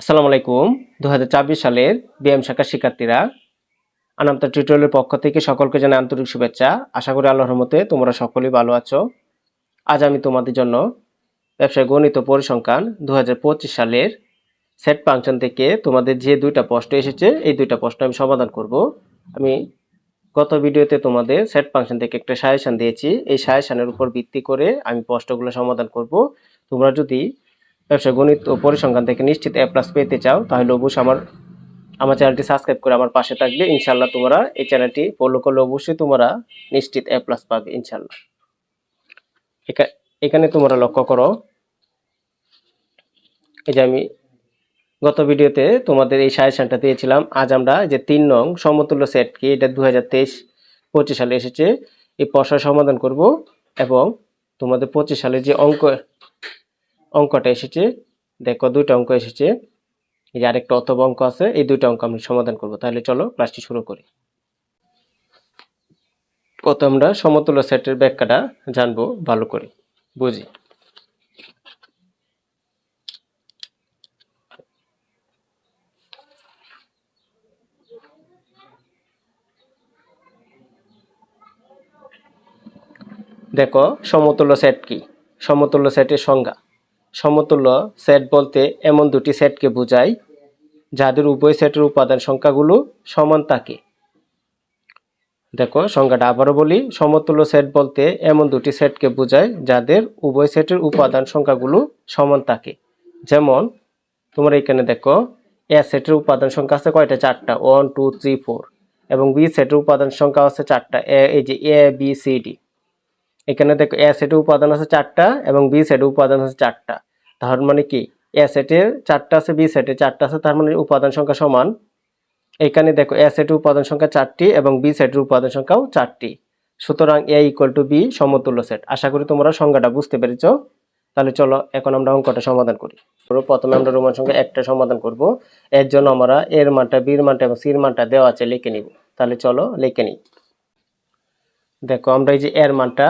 আসসালামু আলাইকুম। দু সালের বিএম শাখার শিক্ষার্থীরা আনামতা টিউটোরিয়ালের পক্ষ থেকে সকলকে জানাই আন্তরিক শুভেচ্ছা। আশা করি আল্লাহর রহমতে তোমরা সকলেই ভালো আছো। আজ আমি তোমাদের জন্য ব্যবসায় গণিত পরিসংখ্যান দু হাজার পঁচিশ সালের সেট ফাংশন থেকে তোমাদের যে দুইটা প্রশ্ন এসেছে, এই দুইটা প্রশ্ন আমি সমাধান করব। আমি গত ভিডিওতে তোমাদের সেট ফাংশন থেকে একটা সাজেশন দিয়েছি। এই সাজেশনের উপর ভিত্তি করে আমি প্রশ্নগুলো সমাধান করব। তোমরা যদি ব্যবসা গণিত ও পরিসংখ্যান থেকে নিশ্চিত এ প্লাস পেতে চাও, তাহলে অবশ্যই আমার আমার চ্যানেলটি সাবস্ক্রাইব করে আমার পাশে থাকবে। ইনশাল্লাহ তোমরা এই চ্যানেলটি ফলো করলে অবশ্যই তোমরা নিশ্চিত এ প্লাস পাবে ইনশাল্লাহ এখা- এখানে তোমরা লক্ষ্য করো, এই যে আমি গত ভিডিওতে তোমাদের এই সাজেশনটা দিয়েছিলাম, আজ আমরা যে তিন নং সমতুল্য সেট কি, এটা দু হাজার তেইশ পঁচিশ সালে এসেছে, এই প্রশ্নের সমাধান করব এবং তোমাদের পঁচিশ সালে যে অঙ্ক অঙ্কটা এসেছে। দেখো দুইটা অঙ্ক এসেছে। এই যে আরেকটা অথবা অঙ্ক আছে, এই দুইটা অঙ্ক আমরা সমাধান করব। তাহলে চলো ক্লাসটি শুরু করি। কত আমরা সমতুল্য সেটের ব্যাখ্যাটা জানব, ভালো করে। বুঝি? দেখো, সমতুল্য সেট কি? সমতুল্য সেটের সংজ্ঞা। সমতুল্য সেট বলতে এমন দুটি সেটকে বোঝায়, যাদের উভয় সেটের উপাদান সংখ্যাগুলো সমান থাকে। দেখো সংখ্যাটা আবারও বলি, সমতুল্য সেট বলতে এমন দুটি সেটকে বোঝায়, যাদের উভয় সেটের উপাদান সংখ্যাগুলো সমান থাকে। যেমন, তোমরা এখানে দেখো, এ সেটের উপাদান সংখ্যা আছে কয়টা? চারটা। One, two, three, four. এবং বি সেটের উপাদান সংখ্যা আছে চারটা। এ, এই যে এ, বি, সি, ডি। এখানে দেখো এ সেটের উপাদান আছে চারটা এবং বি সেটের উপাদান আছে চারটা। তার মানে কি? এ সেটের চারটা আছে বি সেটে চারটা আছে, তার মানে উপাদান সংখ্যা সমান। এখানে দেখো এ সেটের উপাদান সংখ্যা চারটি এবং বি সেটের উপাদান সংখ্যাও চারটি। সুতরাং এ ইকুয়াল টু বি সমতুল্য সেট আশা করি তোমরা সংজ্ঞাটা বুঝতে পেরেছ। তাহলে চলো এখন আমরা অঙ্কটা সমাধান করি। প্রথমে আমরা রোমান সংখ্যা একটা সমাধান করব। এর জন্য আমরা এর মানটা, বির মানটা এবং সির মানটা দেওয়া আছে, লিখে নিব। তাহলে চলো লিখে নিই। দেখো আমরা এই যে এর মানটা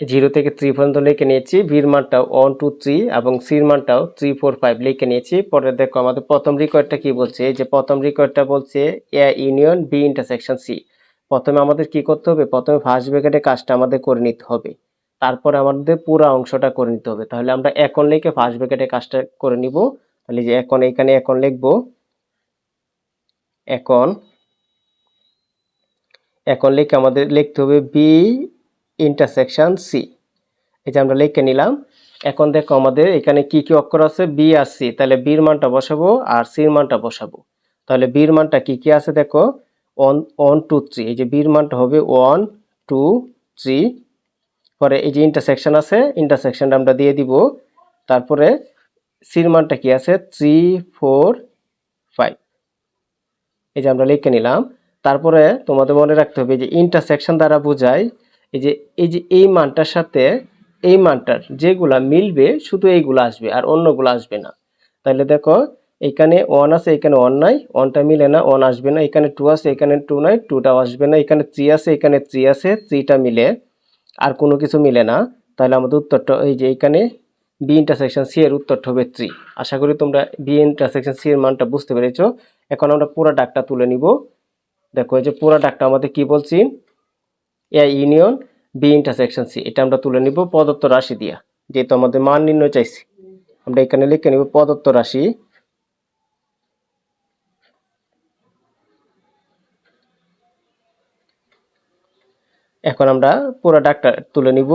জিরো থেকে থ্রি পর্যন্ত লিখে নিয়েছি। ভির মানটাও ওয়ান টু থ্রি এবং সির মানটাও থ্রি ফোর ফাইভ লিখে নিয়েছি। পরে দেখো আমাদের প্রথম রিকোয়ারটা কি বলছে? যে প্রথম রিকোয়ারটা বলছে A union B intersection C প্রথমে আমাদের কি করতে হবে? প্রথমে ফার্স্ট ব্র্যাকেটে কাজটা আমাদের করে নিতে হবে। তারপরে আমাদের পুরো অংশটা করে নিতে হবে। তাহলে আমরা এখন লিখে ফার্স্ট ব্র্যাকেটে কাজটা করে নিব। তাহলে যে এখন এখানে এখন লিখব। এখন এখন লিখে আমাদের লিখতে হবে বি ইন্টারসেকশন সি এই যে আমরা লিখে নিলাম, এখন দেখো আমাদের এখানে কি কি অক্ষর আছে? বি আর সি তাহলে বির মানটা বসাবো আর সির মানটা বসাবো। তাহলে বির মানটা কি কি আছে দেখো? ওয়ান ওয়ান টু থ্রি এই যে বির মানটা হবে ওয়ান টু থ্রি পরে এই যে ইন্টারসেকশন আছে ইন্টারসেকশনটা আমরা দিয়ে দিব। তারপরে সির মানটা কি আছে? থ্রি ফোর ফাইভ এই যে আমরা লিখে নিলাম। তারপরে তোমাদের মনে রাখতে হবে যে ইন্টারসেকশন দ্বারা বোঝায় এই যে এই যে এই মানটার সাথে এই মানটার যেগুলা মিলবে, শুধু এইগুলো আসবে আর অন্যগুলো আসবে না। তাহলে দেখো, এখানে ওয়ান আছে, এখানে ওয়ান নাই ওয়ানটা মিলে না ওয়ান আসবে না। এখানে টু আছে, এখানে টু নাই টুটাও আসবে না। এখানে থ্রি আছে, এখানে থ্রি আছে থ্রিটা মিলে আর কোনো কিছু মিলে না। তাহলে আমাদের উত্তরটা, এই যে এখানে বি ইন্টারসেকশন সি এর উত্তরটা হবে থ্রি আশা করি তোমরা বি ইন্টারসেকশন সি এর মানটা বুঝতে পেরেছ। এখন আমরা পুরো ডাকটা তুলে নিব। দেখো, এই যে পুরো ডাকটা আমাদের কি বলছি? A union B intersection C এটা আমরা তুলে নিব প্রদত্ত রাশি দিয়া, যেহেতু আমাদের মান নির্ণয় চাইছি। আমরা এখানে লিখে নিব প্রদত্ত রাশি এখন আমরা পুরো ডাকটা তুলে নিব।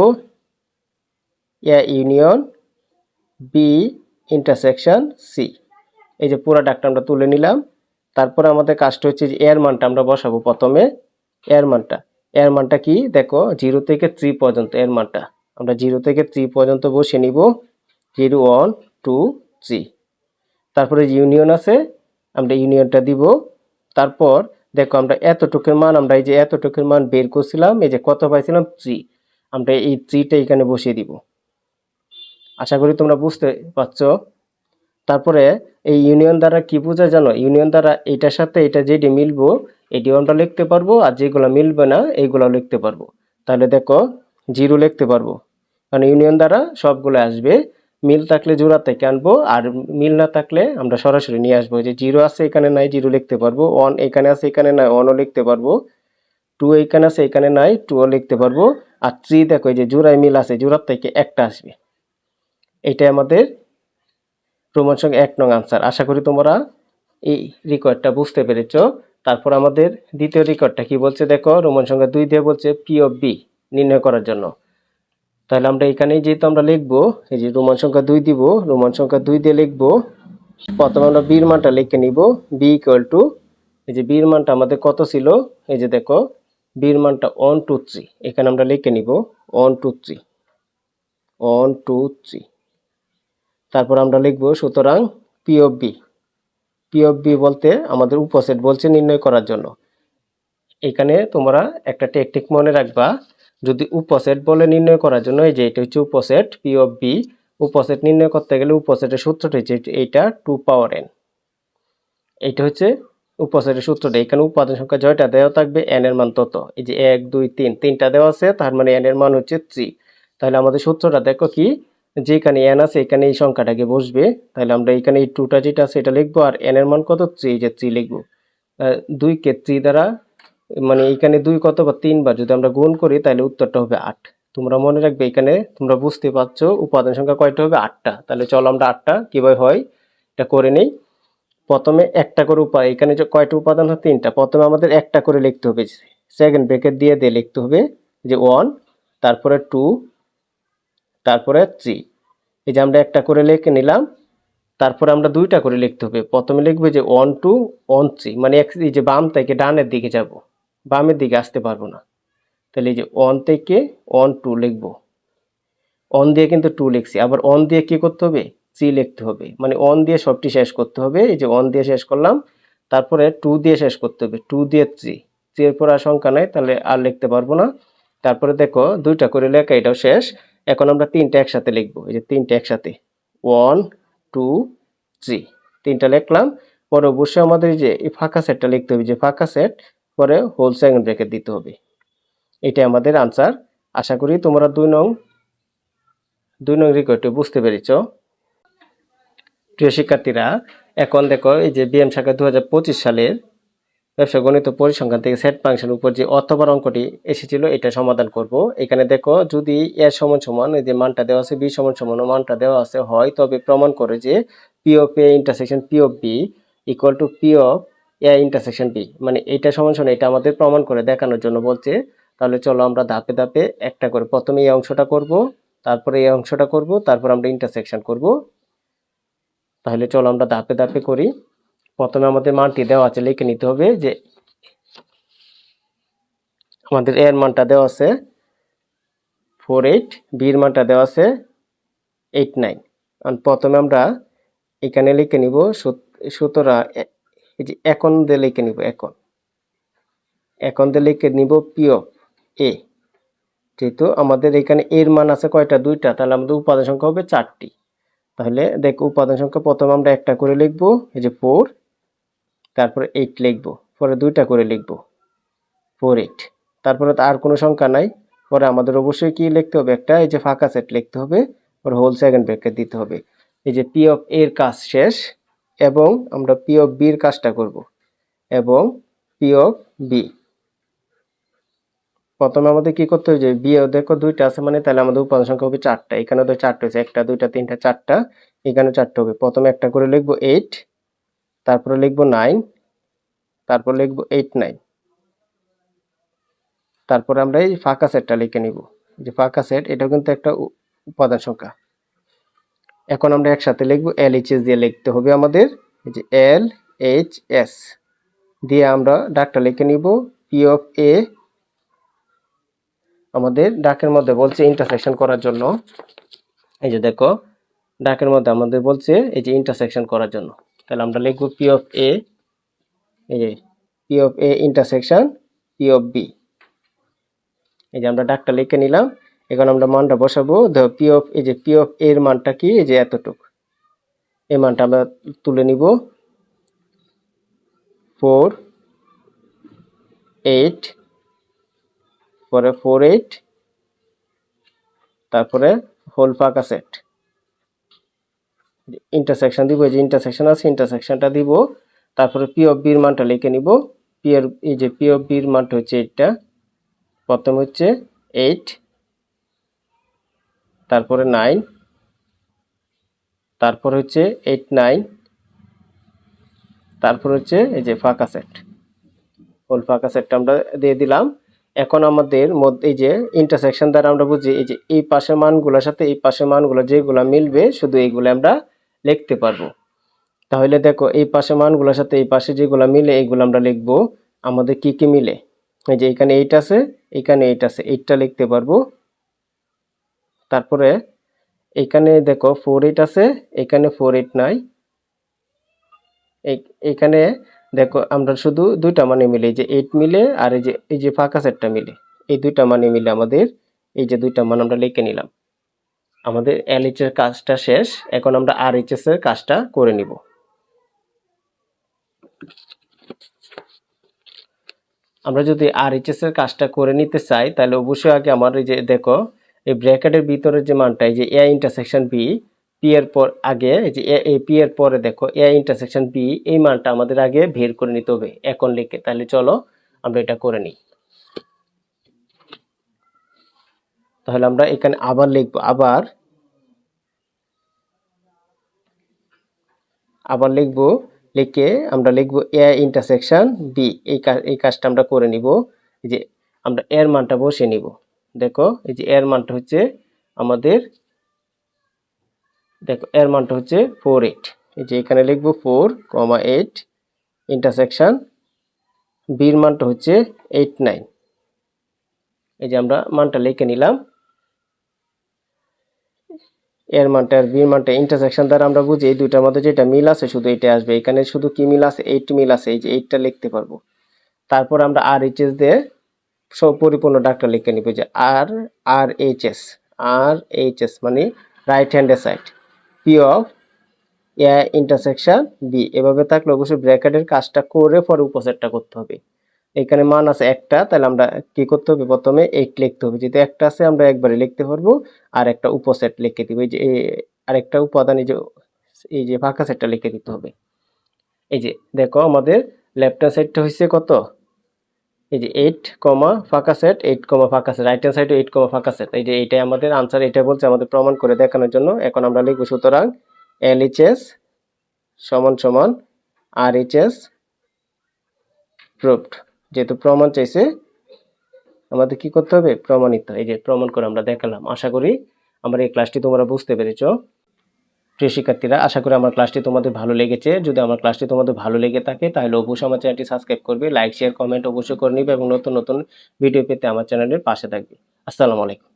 A union B intersection C এই যে পুরো ডাকটা আমরা তুলে নিলাম। তারপরে আমাদের কাজটা হচ্ছে যে এর মানটা আমরা বসাবো প্রথমে এর মানটা। এর মানটা কি? দেখো জিরো থেকে থ্রি পর্যন্ত এর মানটা। আমরা জিরো থেকে থ্রি পর্যন্ত বসে নিব। জিরো ওয়ান টু থ্রি তারপরে ইউনিয়ন আছে, আমরা ইউনিয়নটা দিব। তারপর, দেখো, আমরা এতটুকুর মান, আমরা এই যে এতটুকুর মান বের করছিলাম, এই যে কত পাইছিলাম? থ্রি আমরা এই থ্রিটা এখানে বসিয়ে দিব। আশা করি তোমরা বুঝতে পারছ। তারপরে এই ইউনিয়ন দ্বারা কি বোঝায় জানো? ইউনিয়ন দ্বারা এটার সাথে এটা যেটি মিলবো, এটিও আমরা লিখতে পারব, আর যেগুলো মিলবে না এইগুলো লিখতে পারব। তাহলে দেখো, জিরো লিখতে পারব। কারণ ইউনিয়ন দ্বারা সবগুলো আসবে। মিল থাকলে জোড়া থেকে আনব, আর মিল না থাকলে আমরা সরাসরি নিয়ে আসব। যে জিরো আছে, এখানে নাই, জিরো লিখতে পারব। ওয়ান এখানে আছে, এখানে নাই, ওয়ানও লিখতে পারব। টু এখানে আছে, এখানে নাই, টুও লিখতে পারব। আর থ্রি দেখো, এই যে জোড়ায় মিল আছে, জোড়ার থেকে একটা আসবে। এইটাই আমাদের রোমান সংখ্যা এক নং আনসার আশা করি তোমরা এই রেকর্ডটা বুঝতে পেরেছ। তারপর আমাদের দ্বিতীয় রেকর্ডটা কি বলছে? দেখো, রোমান সংখ্যা দুই দিয়ে বলছে পি অফ বি নির্ণয় করার জন্য। তাহলে আমরা এখানেই যেহেতু আমরা লিখব, এই যে রোমান সংখ্যা দুই দিব, রোমান সংখ্যা দুই দিয়ে লিখব, প্রথমে আমরা বির মানটা লিখে নিব। বি ইকুয়াল টু এই যে বির মানটা আমাদের কত ছিল? এই যে দেখো বির মানটা ওয়ান টু থ্রি এখানে আমরা লিখে নিব one two three one two three তারপর আমরা লিখব, সুতরাং পি বি পি বি বলতে আমাদের উপসেট বলছে নির্ণয় করার জন্য। এখানে তোমরা একটা টেকনিক মনে রাখবা, যদি উপসেট বলে নির্ণয় করার জন্য, এই যে এটা হচ্ছে উপসেট পি বি উপসেট নির্ণয় করতে গেলে উপসেটের সূত্রটা হচ্ছে এইটা টু পাওয়ার এন এইটা হচ্ছে উপসেটের সূত্রটা, এখানে উপাদান সংখ্যা জয়টা দেওয়া থাকবে এন এর মান তত। এই যে এক, দুই, তিন, তিনটা দেওয়া আছে, তার মানে এন এর মান হচ্ছে থ্রি তাহলে আমাদের সূত্রটা দেখো কি যেখানে এন আছে এখানে এই সংখ্যাটাকে বসবে। তাহলে আমরা এখানে এই টুটা যেটা আছে এটা লিখব আর এন এর মান কত? থ্রি যে থ্রি লিখব। আহ, দুই কে থ্রি দ্বারা মানে এখানে দুই কত বা তিনবার যদি আমরা গুণ করি তাহলে উত্তরটা হবে আট। তোমরা মনে রাখবে এখানে তোমরা বুঝতে পারছ উপাদান সংখ্যা কয়টা হবে? আটটা। তাহলে চলো আমরা আটটা কীভাবে হয় এটা করে নেই। প্রথমে একটা করে উপায় এখানে যে কয়টা উপাদান হয়? তিনটা। প্রথমে আমাদের একটা করে লিখতে হবে সেকেন্ড ব্রেকেট দিয়ে দিয়ে লিখতে হবে যে ওয়ান তারপরে টু তারপরে থ্রি এই যে আমরা একটা করে লিখে নিলাম, তারপরে আমরা দুইটা করে লিখতে হবে। প্রথমে লিখবে যে ওয়ান টু ওয়ান থ্রি মানে এক এই যে বাম থেকে ডানের দিকে যাব। বামের দিকে আসতে পারব না। তাহলে এই যে ওয়ান থেকে ওয়ান টু লিখব। অন দিয়ে কিন্তু টু লিখছি। আবার অন দিয়ে কি করতে হবে? থ্রি লিখতে হবে। মানে অন দিয়ে সবটি শেষ করতে হবে। এই যে অন দিয়ে শেষ করলাম। তারপরে টু দিয়ে শেষ করতে হবে। টু দিয়ে থ্রি থ্রি এর পর আর সংখ্যা নাই, তাহলে আর লিখতে পারব না। তারপরে দেখো, দুইটা করে লেখা, এটাও শেষ। এখন আমরা তিনটা একসাথে লিখব। এই যে তিনটা একসাথে। ওয়ান টু থ্রি তিনটা লিখলাম। পরে অবশ্যই আমাদের যে এই ফাঁকা সেটটা লিখতে হবে। যে ফাঁকা সেট পরে হোল সেকেন্ড ব্রেকেট দিতে হবে। এটাই আমাদের আনসার আশা করি তোমরা দুই নং দুই নং রেকর্ডটি বুঝতে পেরেছ। প্রিয় শিক্ষার্থীরা, এখন দেখো এই যে বিএম শাখা দু হাজার পঁচিশ সালের ব্যবসা গণিত পরিসংখ্যান থেকে সেট ফাংশন উপর যে অথবার অঙ্কটি এসেছিল, এটা সমাধান করব। এখানে দেখো, যদি এ সমান সমান, এই যে মানটা দেওয়া আছে বি সমান সমান মানটা দেওয়া আছে, হয় তবে প্রমাণ করে যে P of A intersection P of B equal to P of A intersection B মানে এটা সমান সমান, এটা আমাদের প্রমাণ করে দেখানোর জন্য বলছে। তাহলে চলো আমরা ধাপে ধাপে একটা করে প্রথমে এই অংশটা করব, তারপরে এই অংশটা করব, তারপর আমরা ইন্টারসেকশন করব। তাহলে চলো আমরা ধাপে ধাপে করি। প্রথমে আমাদের মানটি দেওয়া আছে, লিখে নিতে হবে যে আমাদের এর মানটা দেওয়া আছে ফোর এইট, বির মানটা দেওয়া আছে এইট নাইন। প্রথমে আমরা এখানে লিখে নিব সুত- সুতরাং এই যে এখন দিয়ে লিখে নিব এখন। এখন দিয়ে লিখে নিব পি অফ এ। যেহেতু আমাদের এখানে এর মান আছে কয়টা? দুইটা। তাহলে আমাদের উপাদান সংখ্যা হবে চারটি। তাহলে দেখ উপাদান সংখ্যা প্রথমে আমরা একটা করে লিখব, এই যে ফোর তারপরে এইট লিখব, পরে দুইটা করে লিখব ফোর এইট তারপরে আর কোনো সংখ্যা নাই, পরে আমাদের অবশ্যই কি লিখতে হবে? একটা এই যে ফাঁকা সেট লিখতে হবে, পরে হোল সেকেন্ড ব্রেকেট দিতে হবে। এই যে পি অফ এর কাজ শেষ, এবং আমরা পি অফ বির কাজটা করব, এবং পি অফ বি প্রথমে আমাদের কি করতে হবে যে বি দেখো দুইটা আছে মানে তাহলে আমাদের উপাদান সংখ্যা হবে চারটা। এখানে তো চারটা হয়েছে, একটা, দুইটা, তিনটা, চারটা এখানে চারটা হবে। প্রথমে একটা করে লিখব এইট তারপরে লিখব নাইন তারপর লিখব এইট নাইন তারপরে আমরা এই ফাঁকা সেটটা লিখে নিব। যে ফাঁকা সেট এটাও কিন্তু একটা উপাদান সংখ্যা। এখন আমরা একসাথে লিখব এল এইচ এস দিয়ে লিখতে হবে আমাদের। এই যে এল এইচ এস দিয়ে আমরা ডাকটা লিখে নিব। পি অফ এ আমাদের ডাকের মধ্যে বলছে ইন্টারসেকশন করার জন্য। এই যে দেখো ডাকের মধ্যে আমাদের বলছে এই যে ইন্টারসেকশন করার জন্য। তাহলে আমরা লিখব পি অফ এ এই যে P of A intersection P of B এই যে আমরা ডাকটা লিখে নিলাম, এখন আমরা মানটা বসাবো। ধর পি অফ এই যে পি অফ এর মানটা কি? এই যে এতটুক। এই মানটা আমরা তুলে নিব। ফোর এইট পরে ফোর এইট তারপরে হোল ফাঁকা সেট ইন্টারসেকশন দিব, এই যে ইন্টারসেকশন আছে ইন্টারসেকশনটা দিব, তারপরে পি অফ বির মানটা লিখে নিব। পি এর, এই যে পি অফ বির মানটা হচ্ছে এইটটা প্রথম হচ্ছে এইট তারপরে নাইন তারপর হচ্ছে এইট নাইন তারপর হচ্ছে এই যে ফাঁকা সেট হোল ফাঁকা সেটটা আমরা দিয়ে দিলাম। এখন আমাদের মধ্যে এই যে ইন্টারসেকশন দ্বারা আমরা বুঝি, এই যে এই পাশের মানগুলোর সাথে এই পাশের মানগুলো যেগুলো মিলবে, শুধু এইগুলো আমরা লিখতে পারব। তাহলে দেখো, এই পাশে মানগুলোর সাথে এই পাশে যেগুলো মিলে, এইগুলো আমরা লিখব আমাদের কি কি মিলে? এই যে এখানে এইট আছে, এখানে এইট আছে, এইটটা লিখতে পারব। তারপরে এখানে দেখো ফোর এইট আছে, এখানে ফোর এইট নাই। এখানে দেখো, আমরা শুধু দুইটা মানে মিলে যে এইট মিলে আর এই যে এই যে ফাঁকা সেটটা মিলে। এই দুইটা মানে মিলে আমাদের, এই যে দুইটা মান আমরা লিখে নিলাম। আমাদের এলএইচ এর কাজটা শেষ। এখন আমরা আর এইচ এর কাজটা করে নিব। আমরা যদি আর এইচ এর কাজটা করে নিতে চাই, তাহলে অবশ্যই আগে আমার এই যে দেখো, এই ব্র্যাকেটের ভিতরে যে মানটা, এই যে এ ইন্টারসেকশন বি পি এর পর আগে, এই যে এ পি এর পরে দেখো এ ইন্টারসেকশন বি এই মানটা আমাদের আগে বের করে নিতে হবে। এখন লিখে, তাহলে চলো আমরা এটা করে নিই। তাহলে আমরা এখানে আবার লিখব, আবার আবার লিখব, লিখে আমরা লিখব এ ইন্টারসেকশন বি এই এই কাজটা আমরা করে নিব। যে আমরা এর মানটা বসে নিব। দেখো, এই যে এর মানটা হচ্ছে আমাদের, দেখো এর মানটা হচ্ছে ফোর এইট এই যে এখানে লিখব ফোর কমা এইট ইন্টারসেকশন বির মানটা হচ্ছে এইট নাইন এই যে আমরা মানটা লিখে নিলাম। এর মানটা আর বির মানটা ইন্টারসেকশন দ্বারা আমরা বুঝি এই দুইটার মধ্যে যেটা মিল আছে শুধু এটা আসবে। এখানে শুধু কি মিল আছে? এইট মিল আছে, এই যে এইটটা লিখতে পারব। তারপর আমরা আর এইচ এস দিয়ে সব পরিপূর্ণ ডাকটা লিখে নিব যে R R H S R H S মানে right হ্যান্ডের side P of A intersection B এভাবে থাকলে অবশ্যই ব্র্যাকেটের কাজটা করে পরে উপসেটটা করতে হবে। এখানে মান আছে একটা, তাহলে আমরা কি করতে হবে? প্রথমে এইট লিখতে হবে। যেহেতু একটা আছে, আমরা একবারে লিখতে পারব। আর একটা উপসেট লিখে দিব। এই যে আরেকটা উপাদান, এই যে এই যে ফাঁকা সেটটা লিখে দিতে হবে। এই যে, দেখো আমাদের লেফট হ্যান্ড সাইডটা হচ্ছে কত? এই যে এইট কমা ফাঁকা সেট এইট কমা ফাঁকা সেট রাইট হ্যান্ড সাইডে এইট কমা ফাঁকা সেট এই যে এইটাই আমাদের আনসার এটা বলছে, আমাদের প্রমাণ করে দেখানোর জন্য। এখন আমরা লিখব, সুতরাং এল এইচ এস সমান সমান আর এইচ এস প্রুভড যেহেতু প্রমাণ চাইছে, আমাদের কি করতে হবে? প্রমাণিত এই যে প্রমাণ করে আমরা দেখালাম। আশা করি আমার এই ক্লাসটি তোমরা বুঝতে পেরেছ। প্রিয় শিক্ষার্থীরা, আশা করি আমার ক্লাসটি তোমাদের ভালো লেগেছে। যদি আমার ক্লাসটি তোমাদের ভালো লেগে থাকে, তাহলে অবশ্যই আমার চ্যানেলটি সাবস্ক্রাইব করবে লাইক শেয়ার কমেন্ট অবশ্যই করে নিবে এবং নতুন নতুন ভিডিও পেতে আমার চ্যানেলের পাশে থাকবে। আসসালামু আলাইকুম।